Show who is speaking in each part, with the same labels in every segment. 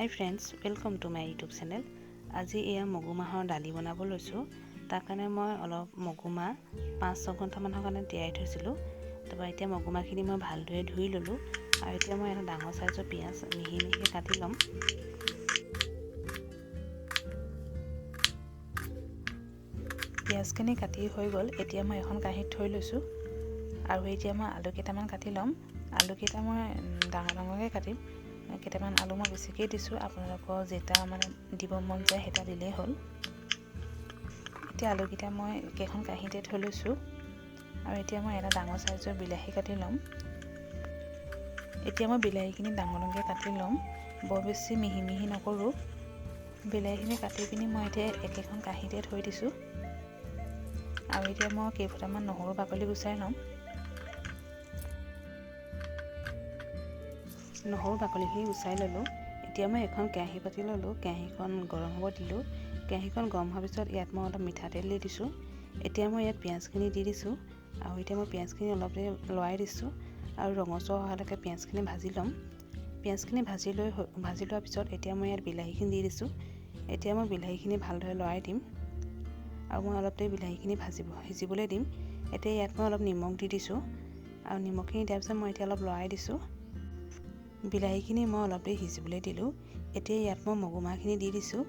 Speaker 1: Hi friends welcome to my YouTube channel আজি এয়া মগু মাহৰ দালি বনাব লৈছোঁ। তাৰ কাৰণে মই অলপ মগু মাহ পাঁচ ছয় ঘণ্টামানৰ কাৰণে তিয়াই থৈছিলোঁ। তাৰপৰা এতিয়া মগু মাহখিনি মই ভালদৰে ধুই ল'লোঁ আৰু এতিয়া মই এটা ডাঙৰ চাইজৰ পিঁয়াজ মিহি মিহি কাটি ল'ম। পিঁয়াজখিনি কাটি হৈ গ'ল এতিয়া মই এখন কাঁহীত থৈ লৈছোঁ। আৰু এতিয়া মই আলু কেইটামান কাটি ল'ম। আলুকেইটা মই ডাঙৰ ডাঙৰকৈ কাটিম। কেইটামান আলু মই বেছিকৈ দিছোঁ। আপোনালোকৰ যেইটা মানে দিব মন যায় সেইটা দিলেই হ'ল। এতিয়া আলুকেইটা মই কেইখন কাঁহীতে থৈ লৈছোঁ। আৰু এতিয়া মই এটা ডাঙৰ চাইজৰ বিলাহী কাটি ল'ম। এতিয়া মই বিলাহীখিনি ডাঙৰ ডাঙৰকৈ কাটি ল'ম। বৰ বেছি মিহি মিহি নকৰোঁ। বিলাহীখিনি কাটি পিনি মই এতিয়া একেখন কাঁহীতে থৈ দিছোঁ। আৰু এতিয়া মই কেইফুটামান নহৰু বাকলি গুচাই ল'ম। নহৰু বাকলিখিনি গুচাই ল'লোঁ। এতিয়া মই এখন কেৰাহী পাতি ল'লোঁ কেৰাহীখন গৰম হ'ব দিলোঁ। কেৰাহীখন গৰম হোৱাৰ পিছত ইয়াত মই অলপ মিঠাতেল দি দিছোঁ। এতিয়া মই ইয়াত পিঁয়াজখিনি দি দিছোঁ আৰু এতিয়া মই পিঁয়াজখিনি অলপ দেৰি লৰাই দিছোঁ আৰু ৰঙচুৱা হোৱালৈকে পিঁয়াজখিনি ভাজি ল'ম। পিঁয়াজখিনি ভাজি লৈ ভাজি লোৱাৰ পিছত এতিয়া মই ইয়াত বিলাহীখিনি দি দিছোঁ। এতিয়া মই বিলাহীখিনি ভালদৰে লৰাই দিম আৰু মই অলপ দেৰি বিলাহীখিনি ভাজিব সিজিবলৈ দিম। এতিয়া ইয়াত মই অলপ নিমখ দি দিছোঁ আৰু নিমখখিনি দিয়াৰ পিছত মই এতিয়া অলপ লৰাই দিছোঁ। বিলাহীখিনি মই অলপ দেৰি সিজিবলৈ দিলোঁ। এতিয়া ইয়াত মই মগুমাহখিনি দি দিছোঁ।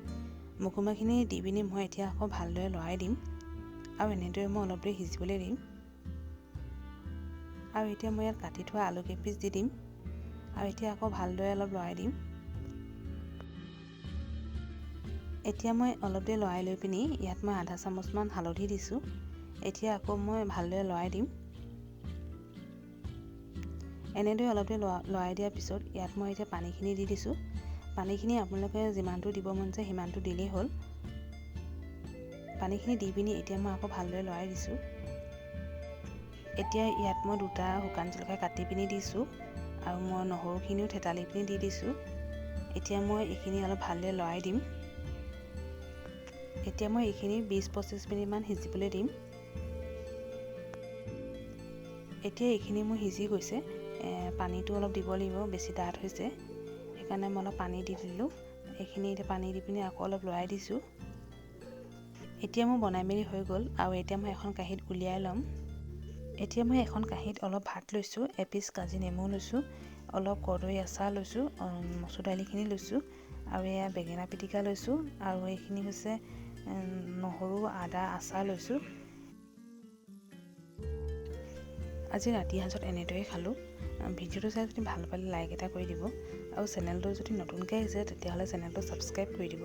Speaker 1: মগুমাহখিনি দি পিনি মই এতিয়া আকৌ ভালদৰে লৰাই দিম। আৰু এনেদৰে মই অলপ দেৰি সিজিবলৈ দিম। আৰু এতিয়া মই ইয়াত কাটি থোৱা আলু কেইপিচ দি দিম। আৰু এতিয়া আকৌ ভালদৰে অলপ লৰাই দিম। এতিয়া মই অলপ দেৰি লৰাই লৈ পিনি ইয়াত মই আধা চামুচমান হালধি দিছোঁ। এতিয়া আকৌ মই ভালদৰে লৰাই দিম। এনেদৰে অলপ দেৰি লৰাই দিয়াৰ পিছত ইয়াত মই এতিয়া পানীখিনি দি দিছোঁ। পানীখিনি আপোনালোকে যিমানটো দিব মন যায় সিমানটো দিলেই হ'ল। পানীখিনি দি পিনি এতিয়া মই আকৌ ভালদৰে লৰাই দিছোঁ। এতিয়া ইয়াত মই দুটা শুকান জলকীয়া কাটি পিনি দিছোঁ আৰু মই নহৰুখিনিও থেতালি পিনি দি দিছোঁ। এতিয়া মই এইখিনি অলপ ভালদৰে লৰাই দিম। এতিয়া মই এইখিনি বিছ পঁচিছ মিনিটমান সিজিবলৈ দিম। এতিয়া এইখিনি মোৰ সিজি গৈছে। পানীটো অলপ দিব লাগিব বেছি ডাঠ হৈছে। সেইকাৰণে মই অলপ পানী দি দিলোঁ। এইখিনি এতিয়া পানী দি পিনি আকৌ অলপ লৰাই দিছোঁ। এতিয়া মোৰ বনাই মেলি হৈ গ'ল আৰু এতিয়া মই এখন কাঁহীত উলিয়াই ল'ম। এতিয়া মই এখন কাঁহীত অলপ ভাত লৈছোঁ এপিচ কাজি নেমু লৈছোঁ অলপ কৰ্দৈ আচাৰ লৈছোঁ মচুৰ দালিখিনি লৈছোঁ আৰু এয়া বেঙেনা পিটিকা লৈছোঁ আৰু এইখিনি হৈছে নহৰু আদা আচাৰ লৈছোঁ। আজি ৰাতি সাঁজত এনেদৰেই খালোঁ। ভিডিঅ'টো চাই যদি ভাল পালে লাইক এটা কৰি দিব। আৰু চেনেলটো যদি নতুনকৈ আহিছে তেতিয়াহ'লে চেনেলটো ছাবস্ক্ৰাইব কৰি দিব।